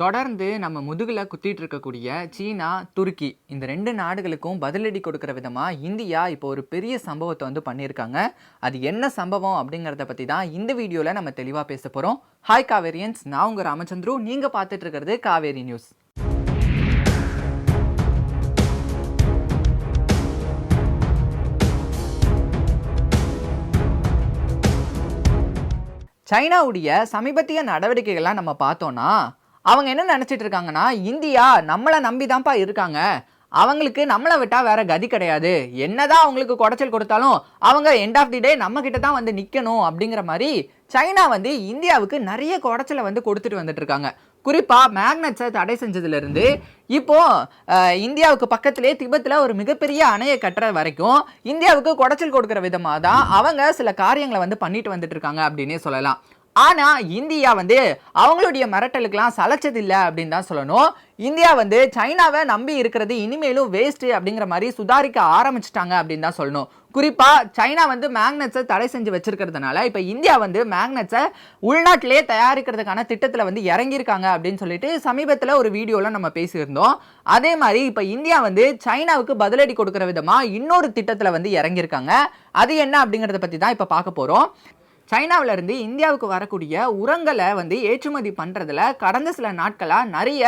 தொடர்ந்து நம்ம முதுகில் குத்திட்டு இருக்கக்கூடிய சீனா துருக்கி இந்த ரெண்டு நாடுகளுக்கும் பதிலடி கொடுக்குற விதமாக இந்தியா இப்போ ஒரு பெரிய சம்பவத்தை வந்து பண்ணியிருக்காங்க. அது என்ன சம்பவம் அப்படிங்கிறத பற்றி தான் இந்த வீடியோவில் நம்ம தெளிவாக பேச போகிறோம் ஹாய் காவேரியன்ஸ் நான் உங்கள் ராமச்சந்திரு. நீங்கள் பார்த்துட்டு இருக்கிறது காவேரி நியூஸ். சைனாவுடைய சமீபத்திய நடவடிக்கைகள்லாம் நம்ம பார்த்தோன்னா அவங்க என்ன நினச்சிட்டு இருக்காங்கன்னா இந்தியா நம்மளை நம்பி தான்ப்பா இருக்காங்க. அவங்களுக்கு நம்மளை விட்டால் வேற கதி கிடையாது. என்னதான் அவங்களுக்கு குடைச்சல் கொடுத்தாலும் அவங்க எண்ட் ஆஃப் தி டே நம்ம கிட்ட தான் வந்து நிற்கணும் அப்படிங்கிற மாதிரி சைனா வந்து இந்தியாவுக்கு நிறைய குடைச்சலை வந்து கொடுத்துட்டு வந்துட்டு இருக்காங்க. குறிப்பாக மேக்னட்ஸை தடை செஞ்சதுலேருந்து இப்போ இந்தியாவுக்கு பக்கத்திலே திபெத்தில் ஒரு மிகப்பெரிய அணையை கட்டுற வரைக்கும் இந்தியாவுக்கு குடைச்சல் கொடுக்குற விதமாக தான் அவங்க சில காரியங்களை வந்து பண்ணிட்டு வந்துட்டு இருக்காங்க அப்படின்னே சொல்லலாம். ஆனால் இந்தியா வந்து அவங்களுடைய மிரட்டலுக்கெல்லாம் சலைச்சதில்லை அப்படின்னு தான் சொல்லணும். இந்தியா வந்து சைனாவை நம்பி இருக்கிறது இனிமேலும் வேஸ்ட்டு அப்படிங்கிற மாதிரி சுதாரிக்க ஆரம்பிச்சிட்டாங்க அப்படின்னு தான் சொல்லணும். குறிப்பாக சைனா வந்து மேக்னட்ஸை தடை செஞ்சு வச்சிருக்கிறதுனால இப்போ இந்தியா வந்து மேக்னட்ஸை உள்நாட்டிலே தயாரிக்கிறதுக்கான திட்டத்தில் வந்து இறங்கியிருக்காங்க அப்படின்னு சொல்லிட்டு சமீபத்தில் ஒரு வீடியோவில் நம்ம பேசியிருந்தோம். அதே மாதிரி இப்போ இந்தியா வந்து சைனாவுக்கு பதிலடி கொடுக்குற விதமாக இன்னொரு திட்டத்தில் வந்து இறங்கியிருக்காங்க. அது என்ன அப்படிங்கிறத பற்றி தான் இப்போ பார்க்க போகிறோம் சைனாவிலேருந்து இந்தியாவுக்கு வரக்கூடிய உரங்களை வந்து ஏற்றுமதி பண்ணுறதுல கடந்த சில நாட்களாக நிறைய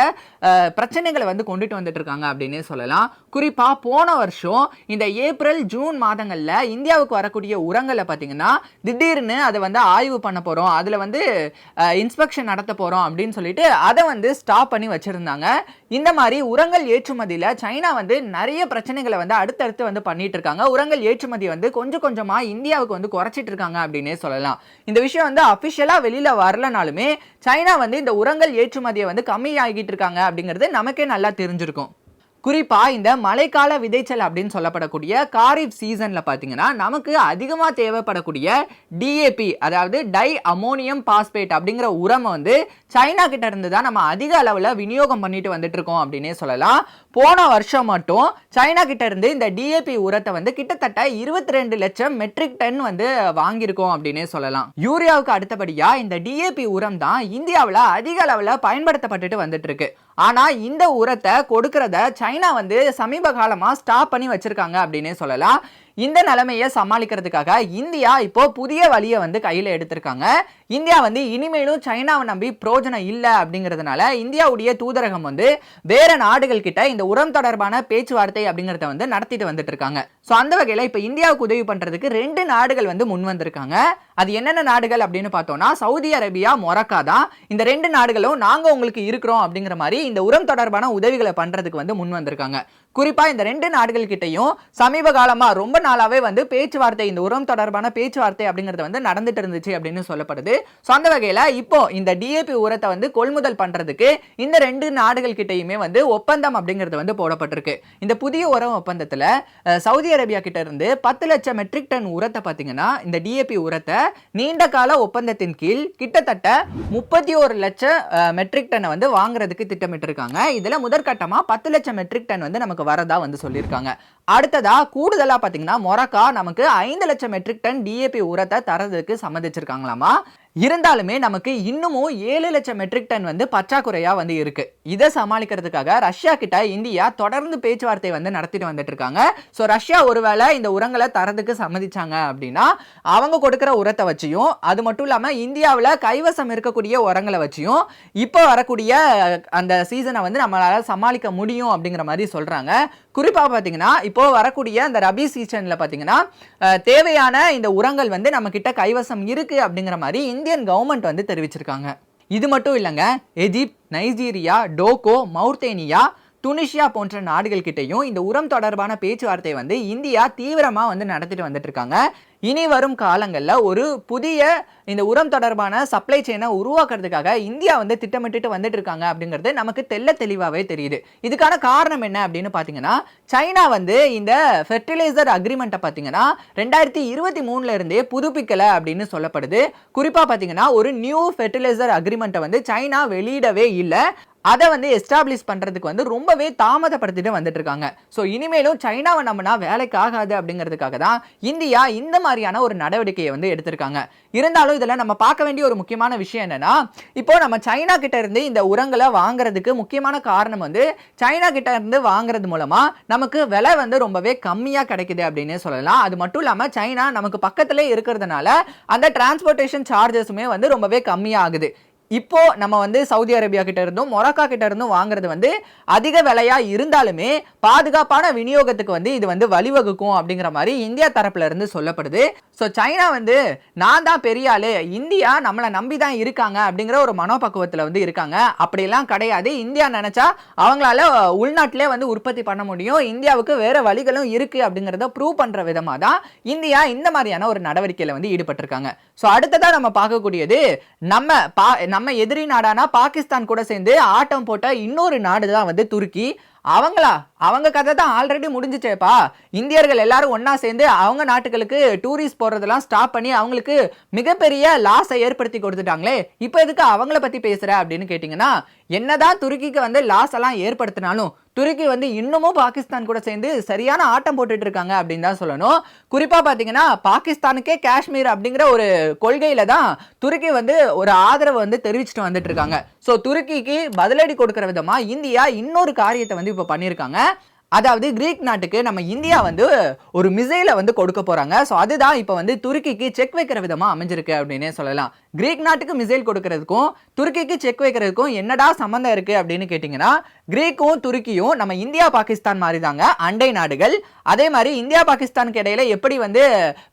பிரச்சனைகளை வந்து கொண்டுட்டு வந்துட்டு இருக்காங்க அப்படின்னே சொல்லலாம். குறிப்பாக போன வருஷம் இந்த ஏப்ரல் ஜூன் மாதங்களில் இந்தியாவுக்கு வரக்கூடிய உரங்களை பார்த்தீங்கன்னா திடீர்னு அதை வந்து ஆய்வு பண்ண போகிறோம் அதில் வந்து இன்ஸ்பெக்ஷன் நடத்த போகிறோம் அப்படின்னு சொல்லிட்டு அதை வந்து ஸ்டாப் பண்ணி வச்சுருந்தாங்க. இந்த மாதிரி உரங்கள் ஏற்றுமதியில் சைனா வந்து நிறைய பிரச்சனைகளை வந்து அடுத்தடுத்து வந்து பண்ணிட்டு இருக்காங்க உரங்கள் ஏற்றுமதி வந்து கொஞ்சம் கொஞ்சமாக இந்தியாவுக்கு வந்து குறைச்சிட்டு இருக்காங்க அப்படின்னே சொல்லலாம். இந்த விஷயம் வந்து அபிஷியலா வெளியில வரலனாலுமே சைனா வந்து இந்த உரங்கள் ஏற்றுமதியை வந்து கம்மியாகிட்டு இருக்காங்க அப்படிங்கிறது நமக்கே நல்லா தெரிஞ்சிருக்கும். குறிப்பாக இந்த மழைக்கால விதைச்சல் அப்படின்னு சொல்லப்படக்கூடிய காரிஃப் சீசனில் பார்த்தீங்கன்னா நமக்கு அதிகமாக தேவைப்படக்கூடிய டிஏபி அதாவது டை அமோனியம் பாஸ்பேட் அப்படிங்கிற உரம் வந்து சைனா கிட்ட இருந்து தான் நம்ம அதிக அளவில் விநியோகம் பண்ணிட்டு வந்துட்டு இருக்கோம் அப்படின்னே சொல்லலாம். போன வருஷம் மட்டும் சைனா கிட்ட இருந்து இந்த டிஏபி உரத்தை வந்து கிட்டத்தட்ட இருபத்தி ரெண்டு லட்சம் மெட்ரிக் டன் வந்து வாங்கியிருக்கோம் அப்படின்னே சொல்லலாம். யூரியாவுக்கு அடுத்தபடியாக இந்த டிஏபி உரம் தான் இந்தியாவில் அதிக அளவில் பயன்படுத்தப்பட்டுட்டு வந்துட்டு இருக்கு ஆனால் இந்த உரத்தை கொடுக்கறத சைனா வந்து சமீப காலமாக ஸ்டாப் பண்ணி வச்சுருக்காங்க அப்படின்னே சொல்லலாம். இந்த நிலைமையை சமாளிக்கிறதுக்காக இந்தியா இப்போ புதிய வழியை வந்து கையில் எடுத்திருக்காங்க. இந்தியா வந்து இனிமேலும் சைனாவை நம்பி பிரோஜனம் இல்லை அப்படிங்கிறதுனால இந்தியாவுடைய தூதரகம் வந்து வேற நாடுகள் கிட்ட இந்த உரம் தொடர்பான பேச்சுவார்த்தை அப்படிங்கிறத வந்து நடத்திட்டு வந்துட்டு இருக்காங்க. ஸோ அந்த வகையில் இப்போ இந்தியாவுக்கு உதவி பண்ணுறதுக்கு ரெண்டு நாடுகள் வந்து முன் வந்திருக்காங்க. அது என்னென்ன நாடுகள் அப்படின்னு பார்த்தோம்னா சவுதி அரேபியா மொரக்கா தான். இந்த ரெண்டு நாடுகளும் நாங்கள் உங்களுக்கு இருக்கிறோம் அப்படிங்கிற மாதிரி இந்த உரம் தொடர்பான உதவிகளை பண்ணுறதுக்கு வந்து முன் வந்திருக்காங்க. குறிப்பாக இந்த ரெண்டு நாடுகள் கிட்டயும் சமீப காலமாக ரொம்ப நாளாகவே வந்து பேச்சுவார்த்தை இந்த உரம் தொடர்பான பேச்சுவார்த்தை அப்படிங்கிறது வந்து நடந்துட்டு இருந்துச்சு அப்படின்னு சொல்லப்படுது. ஸோ அந்த வகையில் இப்போ இந்த டிஏபி உரத்தை வந்து கொள்முதல் பண்ணுறதுக்கு இந்த ரெண்டு நாடுகள் கிட்டயுமே வந்து ஒப்பந்தம் அப்படிங்கிறது வந்து போடப்பட்டிருக்கு. இந்த புதிய உரம் ஒப்பந்தத்தில் சவுதி அரேபியா கிட்ட இருந்து பத்து லட்சம் மெட்ரிக் டன் உரத்தை பார்த்தீங்கன்னா இந்த டிஏபி உரத்தை நீண்ட கால ஒப்பந்தத்தின் கீழ் கிட்டத்தட்ட முப்பத்தி ஒரு லட்சம் மெட்ரிக் டன்னை வந்து வாங்குறதுக்கு திட்டமிட்டிருக்காங்க. இதில் முதற்கட்டமாக பத்து லட்சம் மெட்ரிக் டன் வந்து நமக்கு வரதா வந்து சொல்லியிருக்காங்க. அடுத்ததா கூடுதலா பாத்தீங்கன்னா மொரக்கா நமக்கு ஐந்து லட்சம் மெட்ரிக் டன் டிஏபி உரத்தை தரதுக்கு சம்மதிச்சிருக்காங்களாமா? இருந்தாலுமே நமக்கு இன்னமும் ஏழு லட்சம் மெட்ரிக் டன் வந்து பற்றாக்குறையாக வந்து இருக்கு. இதை சமாளிக்கிறதுக்காக ரஷ்யா கிட்ட இந்தியா தொடர்ந்து பேச்சுவார்த்தை வந்து நடத்திட்டு வந்துட்டு இருக்காங்க. ஸோ ரஷ்யா ஒருவேளை இந்த உரங்களை தரதுக்கு சம்மதிச்சாங்க அப்படின்னா அவங்க கொடுக்குற உரத்தை வச்சியும் அது மட்டும் இல்லாமல் இந்தியாவில் கைவசம் இருக்கக்கூடிய உரங்களை வச்சியும் இப்போ வரக்கூடிய அந்த சீசனை வந்து நம்மளால் சமாளிக்க முடியும் அப்படிங்கிற மாதிரி சொல்கிறாங்க குறிப்பாக பார்த்தீங்கன்னா இப்போ வரக்கூடிய அந்த ரபி சீசனில் பார்த்தீங்கன்னா தேவையான இந்த உரங்கள் வந்து நம்ம கிட்ட கைவசம் இருக்கு அப்படிங்கிற மாதிரி இந்தியன் கவர்மெண்ட் வந்து தெரிவிச்சிருக்காங்க. இது மட்டும் இல்லைங்க Egypt Nigeria Togo Mauritania Tunisia போன்ற நாடுகள் கிட்டையும் இந்த உரம் தொடர்பான பேச்சுவார்த்தை வந்து இந்தியா தீவிரமாக வந்து நடத்திட்டு வந்துட்டு இருக்காங்க இனி வரும் காலங்களில் ஒரு புதிய இந்த உரம் தொடர்பான சப்ளை செயினை உருவாக்குறதுக்காக இந்தியா வந்து திட்டமிட்டுட்டு வந்துட்டு இருக்காங்க அப்படிங்கிறது நமக்கு தெள்ள தெளிவாகவே தெரியுது. இதுக்கான காரணம் என்ன அப்படின்னு பார்த்தீங்கன்னா சைனா வந்து இந்த ஃபெர்டிலைசர் அக்ரிமெண்ட்டை பார்த்தீங்கன்னா ரெண்டாயிரத்தி இருபத்தி மூணுல இருந்தே புதுப்பிக்கலை அப்படின்னு சொல்லப்படுது. குறிப்பாக பார்த்தீங்கன்னா ஒரு நியூ ஃபெர்டிலைசர் அக்ரிமெண்ட்டை வந்து சைனா வெளியிடவே இல்லை. அதை வந்து எஸ்டாப்ளிஷ் பண்ணுறதுக்கு வந்து ரொம்பவே தாமதப்படுத்திட்டு வந்துட்டு இருக்காங்க ஸோ இனிமேலும் சைனாவை நம்மனா வேலைக்கு ஆகாது அப்படிங்கிறதுக்காக தான் இந்தியா இந்த மாதிரியான ஒரு நடவடிக்கையை வந்து எடுத்திருக்காங்க. இருந்தாலும் இதில் நம்ம பார்க்க வேண்டிய ஒரு முக்கியமான விஷயம் என்னன்னா இப்போ நம்ம சைனா கிட்ட இருந்து இந்த உரங்களை வாங்குறதுக்கு முக்கியமான காரணம் வந்து சைனா கிட்ட இருந்து வாங்குறது மூலமா நமக்கு விலை வந்து ரொம்பவே கம்மியாக கிடைக்குது அப்படின்னு சொல்லலாம். அது மட்டும் இல்லாமல் சைனா நமக்கு பக்கத்திலே இருக்கிறதுனால அந்த டிரான்ஸ்போர்ட்டேஷன் சார்ஜஸுமே வந்து ரொம்பவே கம்மியாகுது. இப்போ நம்ம வந்து சவுதி அரேபியா கிட்ட இருந்தும் மொராக்கா கிட்ட இருந்தும் வாங்குறது வந்து அதிக விலையா இருந்தாலுமே பாதுகாப்பான விநியோகத்துக்கு வந்து இது வந்து வழிவகுக்கும் அப்படிங்கிற மாதிரி இந்தியா தரப்புல இருந்து சொல்லப்படுது. ஸோ சைனா வந்து நான் தான் பெரிய ஆளு இந்தியா நம்மளை நம்பி தான் இருக்காங்க அப்படிங்கிற ஒரு மனோபக்குவத்தில் வந்து இருக்காங்க. அப்படிலாம் கிடையாது. இந்தியா நினச்சா அவங்களால உள்நாட்டிலே வந்து உற்பத்தி பண்ண முடியும். இந்தியாவுக்கு வேறு வழிகளும் இருக்குது அப்படிங்கிறத ப்ரூவ் பண்ணுற விதமாக தான் இந்தியா இந்த மாதிரியான ஒரு நடவடிக்கையில் வந்து ஈடுபட்டிருக்காங்க. ஸோ அடுத்ததாக நம்ம பார்க்கக்கூடியது நம்ம பா நம்ம நம்ம எதிரி நாடான பாகிஸ்தான் கூட சேர்ந்து ஆட்டம் போட்ட இன்னொரு நாடு தான் வந்து துருக்கி. அவங்களா? அவங்க கதை தான் ஆல்ரெடி முடிஞ்சிச்சேப்பா. இந்தியர்கள் எல்லாரும் ஒன்றா சேர்ந்து அவங்க நாட்டுகளுக்கு டூரிஸ்ட் போகிறதெல்லாம் ஸ்டாப் பண்ணி அவங்களுக்கு மிகப்பெரிய லாஸை ஏற்படுத்தி கொடுத்துட்டாங்களே. இப்போ எதுக்கு அவங்கள பற்றி பேசுகிற அப்படின்னு கேட்டிங்கன்னா என்னதான் துருக்கிக்கு வந்து லாஸ் எல்லாம் ஏற்படுத்தினாலும் துருக்கி வந்து இன்னமும் பாகிஸ்தான் கூட சேர்ந்து சரியான ஆட்டம் போட்டுட்டு இருக்காங்க அப்படின்னு தான் சொல்லணும். குறிப்பாக பார்த்தீங்கன்னா பாகிஸ்தானுக்கே காஷ்மீர் அப்படிங்கிற ஒரு கொள்கையில தான் துருக்கி வந்து ஒரு ஆதரவை வந்து தெரிவிச்சுட்டு வந்துட்டு இருக்காங்க. ஸோ துருக்கிக்கு பதிலடி கொடுக்கிற விதமாக இந்தியா இன்னொரு காரியத்தை வந்து இப்போ பண்ணியிருக்காங்க அதாவது கிரீக் நாட்டுக்கு நம்ம இந்தியா வந்து ஒரு மிசைலை வந்து கொடுக்க போறாங்க. ஸோ அதுதான் இப்போ வந்து துருக்கிக்கு செக் வைக்கிற விதமா அமைஞ்சிருக்கு அப்படின்னே சொல்லலாம். கிரீக் நாட்டுக்கு மிசைல் கொடுக்கறதுக்கும் துருக்கிக்கு செக் வைக்கிறதுக்கும் என்னடா சம்மந்தம் இருக்கு அப்படின்னு கேட்டிங்கன்னா கிரீக்கும் துருக்கியும் நம்ம இந்தியா பாகிஸ்தான் மாதிரி தாங்க அண்டை நாடுகள். அதே மாதிரி இந்தியா பாகிஸ்தானுக்கு இடையில எப்படி வந்து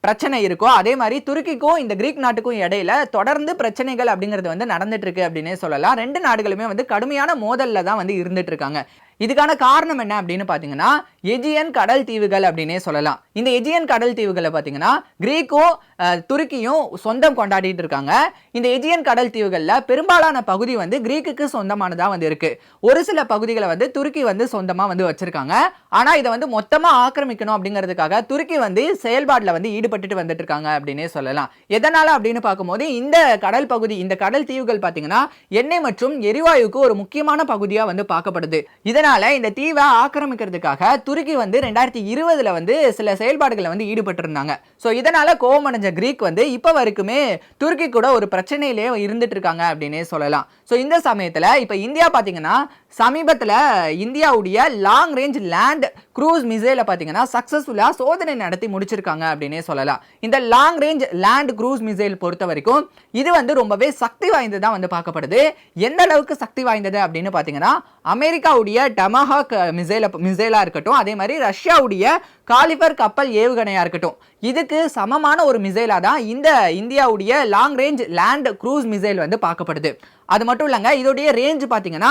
பிரச்சனை இருக்கோ அதே மாதிரி துருக்கிக்கும் இந்த கிரீக் நாட்டுக்கும் இடையில தொடர்ந்து பிரச்சனைகள் அப்படிங்கிறது வந்து நடந்துட்டு இருக்கு அப்படின்னே சொல்லலாம். ரெண்டு நாடுகளுமே வந்து கடுமையான மோதல்ல தான் வந்து இருந்துட்டு இருக்காங்க. இதுக்கான காரணம் என்ன அப்படின்னு பார்த்தீங்கன்னா எஜியன் கடல் தீவுகள் அப்படின்னே சொல்லலாம். இந்த எஜியன் கடல் தீவுகளை பார்த்தீங்கன்னா கிரீக்கும் துருக்கியும் சொந்தம் கொண்டாடிட்டு இருக்காங்க. இந்த எஜியன் கடல் தீவுகளில் பெரும்பாலான பகுதி வந்து கிரீக்குக்கு சொந்தமானதாக வந்து இருக்கு. ஒரு சில பகுதிகளை வந்து துருக்கி வந்து சொந்தமாக வந்து வச்சிருக்காங்க. ஆனால் இதை வந்து மொத்தமாக ஆக்கிரமிக்கணும் அப்படிங்கிறதுக்காக துருக்கி வந்து செயல்பாட்டில் வந்து ஈடுபட்டுட்டு வந்துட்டு இருக்காங்க அப்படின்னே சொல்லலாம். எதனால அப்படின்னு பார்க்கும்போது இந்த கடல் பகுதி இந்த கடல் தீவுகள் பார்த்தீங்கன்னா எண்ணெய் மற்றும் எரிவாயுக்கு ஒரு முக்கியமான பகுதியாக வந்து பார்க்கப்படுது. இதனால் இந்த தீவை ஆக்கிரமிக்கிறதுக்காக துருக்கி வந்து ரெண்டாயிரத்தி இருபதுல வந்து சில செயல்பாடுகளை வந்து ஈடுபட்டிருந்தாங்க. ஸோ இதனால கோபமடைஞ்ச கிரீக் வந்து இப்போ வரைக்குமே துருக்கி கூட ஒரு பிரச்சனையிலேயே இருந்துட்டு இருக்காங்க அப்படின்னே சொல்லலாம். ஸோ இந்த சமயத்தில் இப்போ இந்தியா பார்த்தீங்கன்னா சமீபத்தில் இந்தியாவுடைய லாங் ரேஞ்ச் லேண்ட் க்ரூஸ் மிசைலை பார்த்தீங்கன்னா சக்ஸஸ்ஃபுல்லாக சோதனை நடத்தி முடிச்சிருக்காங்க அப்படின்னே சொல்லலாம். இந்த long range land cruise missile பொறுத்த வரைக்கும் இது வந்து ரொம்பவே சக்தி வாய்ந்ததாக வந்து பார்க்கப்படுது. எந்த அளவுக்கு சக்தி வாய்ந்தது அப்படின்னு பார்த்தீங்கன்னா அமெரிக்காவுடைய டமஹாக் மிசைல மிசைலாக இருக்கட்டும் அதே மாதிரி ரஷ்யாவுடைய காலிஃபர் கப்பல் ஏவுகணையாக இருக்கட்டும் இதுக்கு சமமான ஒரு மிசைலாக தான் இந்த இந்தியாவுடைய long range land cruise missile வந்து பார்க்கப்படுது. அது மட்டும் இல்லைங்க இதோடைய ரேஞ்ச் பார்த்தீங்கன்னா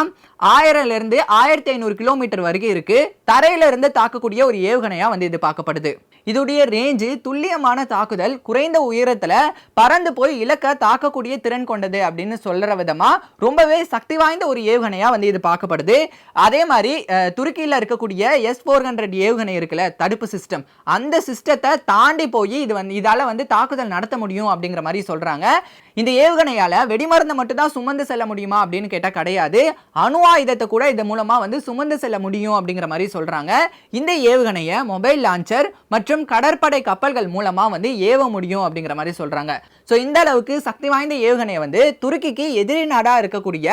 ஆயிரம்லேருந்து ஆயிரத்தி ஐநூறு கிலோமீட்டர் வரைக்கும் இருக்குது தரையில இருந்து தாக்கக்கூடிய ஒரு ஏவுகணையாக வந்து இது பார்க்கப்படுது. இதோடைய ரேஞ்சு துல்லியமான தாக்குதல் குறைந்த உயரத்தில் பறந்து போய் இலக்க தாக்கக்கூடிய திறன் கொண்டது அப்படின்னு சொல்கிற விதமாக ரொம்பவே சக்தி வாய்ந்த ஒரு ஏவுகணையாக வந்து இது பார்க்கப்படுது. அதே மாதிரி துருக்கியில் இருக்கக்கூடிய எஸ் ஃபோர் ஹண்ட்ரட் ஏவுகணை இருக்குல்ல தடுப்பு சிஸ்டம் அந்த சிஸ்டத்தை தாண்டி போய் இது வந்து இதால் வந்து தாக்குதல் நடத்த முடியும் அப்படிங்கிற மாதிரி சொல்கிறாங்க இந்த ஏவுகணையால் வெடிமருந்தை மட்டும் தான் சுமந்து செல்ல முடியுமா அப்படின்னு கேட்டால் கிடையாது. அணு ஆயுதத்தை கூட இது மூலமாக வந்து சுமந்து செல்ல முடியும் அப்படிங்கிற மாதிரி சொல்கிறாங்க இந்த ஏவுகணையை மொபைல் லான்ச்சர் மற்றும் கடற்படை கப்பல்கள் மூலமாக வந்து ஏவ முடியும் அப்படிங்கிற மாதிரி சொல்கிறாங்க ஸோ இந்த அளவுக்கு சக்தி வாய்ந்த ஏவுகணையை வந்து துருக்கிக்கு எதிரி நாடாக இருக்கக்கூடிய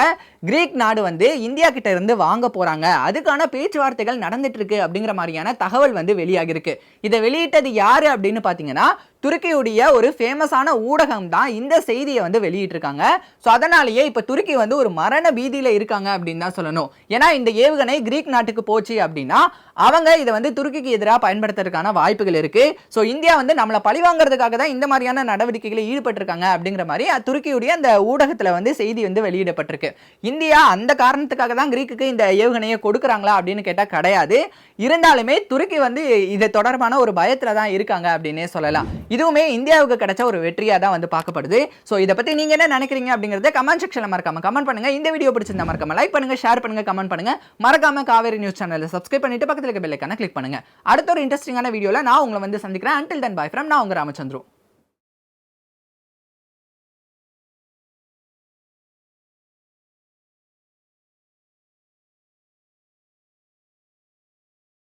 கிரீக் நாடு வந்து இந்தியா கிட்ட இருந்து வாங்க போகிறாங்க அதுக்கான பேச்சுவார்த்தைகள் நடந்துட்டு இருக்கு அப்படிங்கிற மாதிரியான தகவல் வந்து வெளியாகிருக்கு இதை வெளியிட்டது யார் அப்படின்னு பார்த்தீங்கன்னா துருக்கியுடைய ஒரு ஃபேமஸான ஊடகம் தான் இந்த செய்தியை வந்து வெளியிட்டிருக்காங்க. ஸோ அதனாலேயே இப்போ துருக்கி வந்து ஒரு மரண பீதியில் இருக்காங்க அப்படின்னு தான் சொல்லணும். ஏன்னா இந்த ஏவுகணை கிரீக் நாட்டுக்கு போச்சு அப்படின்னா அவங்க இதை வந்து துருக்கிக்கு எதிராக பயன்படுத்துறதுக்கான வாய்ப்புகள் இருக்கு. ஸோ இந்தியா வந்து நம்மளை பழிவாங்கிறதுக்காக தான் இந்த மாதிரியான நடவடிக்கைகளை ஈடுபட்டிருக்காங்க அப்படிங்கிற மாதிரி துருக்கியுடைய அந்த ஊடகத்தில் வந்து செய்தி வந்து வெளியிடப்பட்டிருக்கு. இந்தியா அந்த காரணத்துக்காக தான் கிரீக்குக்கு இந்த ஏவுகணையை கொடுக்குறாங்களா அப்படின்னு கேட்டால் கிடையாது. இருந்தாலுமே துருக்கி வந்து இது தொடர்பான ஒரு பயத்தில் தான் இருக்காங்க அப்படின்னே சொல்லலாம். இதுவுமே இந்தியாவுக்கு கிடைச்ச ஒரு வெற்றியாக தான் வந்து பார்க்கப்படுது. ஸோ இதை பற்றி நீங்கள் என்ன நினைக்கிறீங்க அப்படிங்கிறத கமெண்ட் செக்ஷனில் மறக்காம கமெண்ட் பண்ணுங்க. இந்த வீடியோ பிடிச்சிருந்தா மறக்காம லைக் பண்ணுங்க ஷேர் பண்ணுங்கள் கமெண்ட் பண்ணுங்க. மறக்காம காவேரி நியூஸ் சேனலை சப்ஸ்கிரைப் பண்ணிட்டு பக்கத்தில் இருக்க பெல்லைக்கான கிளிக் பண்ணுங்க. அடுத்த ஒரு இன்ட்ரெஸ்டிங்கான வீடியோவில் நான் உங்களை வந்து சந்திக்கிறேன். அண்டில் தன் பாய் ஃப்ரம் நான் உங்க ராமச்சந்திரும்